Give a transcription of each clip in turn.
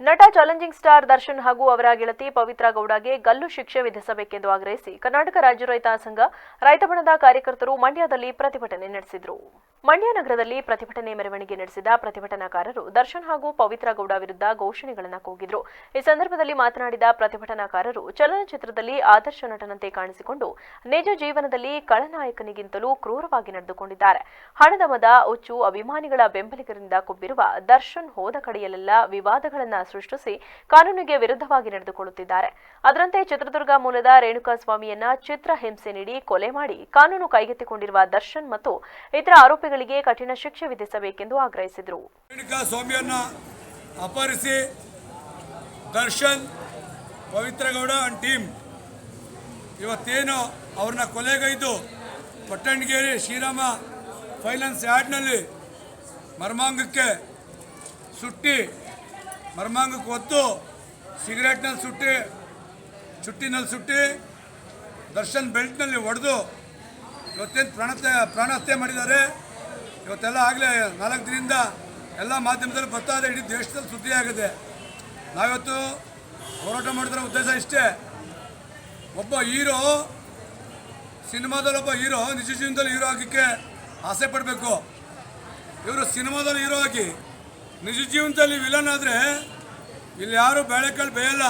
ನಟ challenging star Darshan ಹಾಗೂ ಅವರ ಗೆಳತಿ ಪವಿತ್ರ ಗೌಡಗೆ ಗಲ್ಲು ಶಿಕ್ಷೆ ವಿಧಿಸಬೇಕೆಂದು ಆಗ್ರಹಿಸಿ ಕರ್ನಾಟಕ ರಾಜ್ಯ ರೈತ ಸಂಘ ರೈತ ಬಣದ ಕಾರ್ಯಕರ್ತರು ಮಂಡ್ಯದಲ್ಲಿ ಪ್ರತಿಭಟನೆ ನಡೆಸಿದರು. ಮಂಡ್ಯ ನಗರದಲ್ಲಿ ಪ್ರತಿಭಟನೆ ಮೆರವಣಿಗೆ ನಡೆಸಿದ ಪ್ರತಿಭಟನಾಕಾರರು ದರ್ಶನ್ ಹಾಗೂ ಪವಿತ್ರ ಗೌಡ ವಿರುದ್ಧ ಘೋಷಣೆಗಳನ್ನು ಕೂಗಿದ್ರು. ಈ ಸಂದರ್ಭದಲ್ಲಿ ಮಾತನಾಡಿದ ಪ್ರತಿಭಟನಾಕಾರರು, ಚಲನಚಿತ್ರದಲ್ಲಿ ಆದರ್ಶ ನಟನಂತೆ ಕಾಣಿಸಿಕೊಂಡು ನಿಜ ಜೀವನದಲ್ಲಿ ಕಳನಾಯಕನಿಗಿಂತಲೂ ಕ್ರೂರವಾಗಿ ನಡೆದುಕೊಂಡಿದ್ದಾರೆ. ಹಣದ ಮದ, ಹುಚ್ಚು, ಅಭಿಮಾನಿಗಳ ಬೆಂಬಲಿಗರಿಂದ ಕೊಬ್ಬಿರುವ ದರ್ಶನ್ ಹೋದ ಕಡೆಯಲ್ಲೆಲ್ಲ ವಿವಾದಗಳನ್ನು ಸೃಷ್ಟಿಸಿ ಕಾನೂನಿಗೆ ವಿರುದ್ಧವಾಗಿ ನಡೆದುಕೊಳ್ಳುತ್ತಿದ್ದಾರೆ. ಅದರಂತೆ ಚಿತ್ರದುರ್ಗ ಮೂಲದ ರೇಣುಕಾ ಸ್ವಾಮಿಯನ್ನ ಚಿತ್ರ ಹಿಂಸೆ ನೀಡಿ ಕೊಲೆ ಮಾಡಿ ಕಾನೂನು ಕೈಗೆತ್ತಿಕೊಂಡಿರುವ ದರ್ಶನ್ ಮತ್ತು ಇತರ ಆರೋಪಿಗಳಿಗೆ ಕಠಿಣ ಶಿಕ್ಷೆ ವಿಧಿಸಬೇಕೆಂದು ಆಗ್ರಹಿಸಿದರು. ಸ್ವಾಮಿಯನ್ನ ಅಪಹರಿಸಿ ದರ್ಶನ್, ಪವಿತ್ರಗೌಡ ಅಂಡ್ ಟೀಮ್ ಇವತ್ತೇನು ಅವ್ರನ್ನ ಕೊಲೆಗೈದು ಪಟ್ಟಣಗೇರಿ ಶ್ರೀರಾಮ ಫೈನಾನ್ಸ್ ಯಾರ್ಡ್ನಲ್ಲಿ ಮರ್ಮಾಂಗಕ್ಕೆ ಸುಟ್ಟಿ, ಮರ್ಮಾಂಗಕ್ಕೆ ಒತ್ತು, ಸಿಗರೇಟ್ನಲ್ಲಿ ಸುಟ್ಟಿ, ಚುಟ್ಟಿನಲ್ಲಿ ಸುಟ್ಟಿ, ದರ್ಶನ್ ಬೆಲ್ಟ್ನಲ್ಲಿ ಹೊಡೆದು ಇವತ್ತೇನು ಪ್ರಾಣತ್ಯ, ಪ್ರಾಣಹತ್ಯೆ ಮಾಡಿದ್ದಾರೆ. ಇವತ್ತೆಲ್ಲ ಆಗಲೇ ನಾಲ್ಕು ದಿನದಿಂದ ಎಲ್ಲ ಮಾಧ್ಯಮದಲ್ಲಿ ಬರ್ತಾ ಇದೆ ಇಡೀ ದೇಶದಲ್ಲಿ ಸುದ್ದಿ ಆಗಿದೆ ನಾವಿವತ್ತು ಹೋರಾಟ ಮಾಡಿದ್ರೆ ಉದ್ದೇಶ ಇಷ್ಟೇ. ಒಬ್ಬ ಹೀರೋ, ಸಿನಿಮಾದಲ್ಲಿ ಒಬ್ಬ ಹೀರೋ, ನಿಜ ಜೀವನದಲ್ಲಿ ಹೀರೋ ಆಗಿಕ್ಕೆ ಆಸೆ ಪಡಬೇಕು. ಇವರು ಸಿನಿಮಾದಲ್ಲಿ ಹೀರೋ ಆಗಿ ನಿಜ ಜೀವನದಲ್ಲಿ ವಿಲನ್ ಆದರೆ ಇಲ್ಲಿ ಯಾರು ಬೇಳೆಕಾಳು ಬೇಯಲ್ಲ.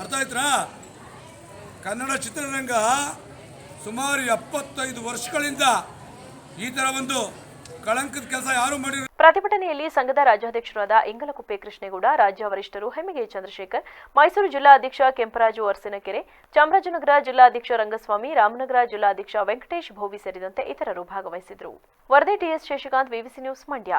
ಅರ್ಥ ಆಯ್ತಾ ಕನ್ನಡ ಚಿತ್ರರಂಗ ಸುಮಾರು ಎಪ್ಪತ್ತೈದು ವರ್ಷಗಳಿಂದ ಈ ಥರ ಒಂದು ಕಳಂಕದ ಕೆಲಸ ಯಾರು ಮಾಡಿ ಪ್ರತಿಭಟನೆಯಲ್ಲಿ ಸಂಘದ ರಾಜ್ಯಾಧ್ಯಕ್ಷರಾದ ಇಂಗಲಕುಪ್ಪೆ ಕೃಷ್ಣೇಗೌಡ, ರಾಜ್ಯ ವರಿಷ್ಠರು ಹೆಮ್ಮಿಗೆ ಚಂದ್ರಶೇಖರ್, ಮೈಸೂರು ಜಿಲ್ಲಾ ಅಧ್ಯಕ್ಷ ಕೆಂಪರಾಜು ಅರಸಿನಕೆರೆ, ಚಾಮರಾಜನಗರ ಜಿಲ್ಲಾಧ್ಯಕ್ಷ ರಂಗಸ್ವಾಮಿ, ರಾಮನಗರ ಜಿಲ್ಲಾಧ್ಯಕ್ಷ ವೆಂಕಟೇಶ್ ಭೋವಿ ಸೇರಿದಂತೆ ಇತರರು ಭಾಗವಹಿಸಿದರು ವರದಿ TS Shashikanth VVC news Mandya.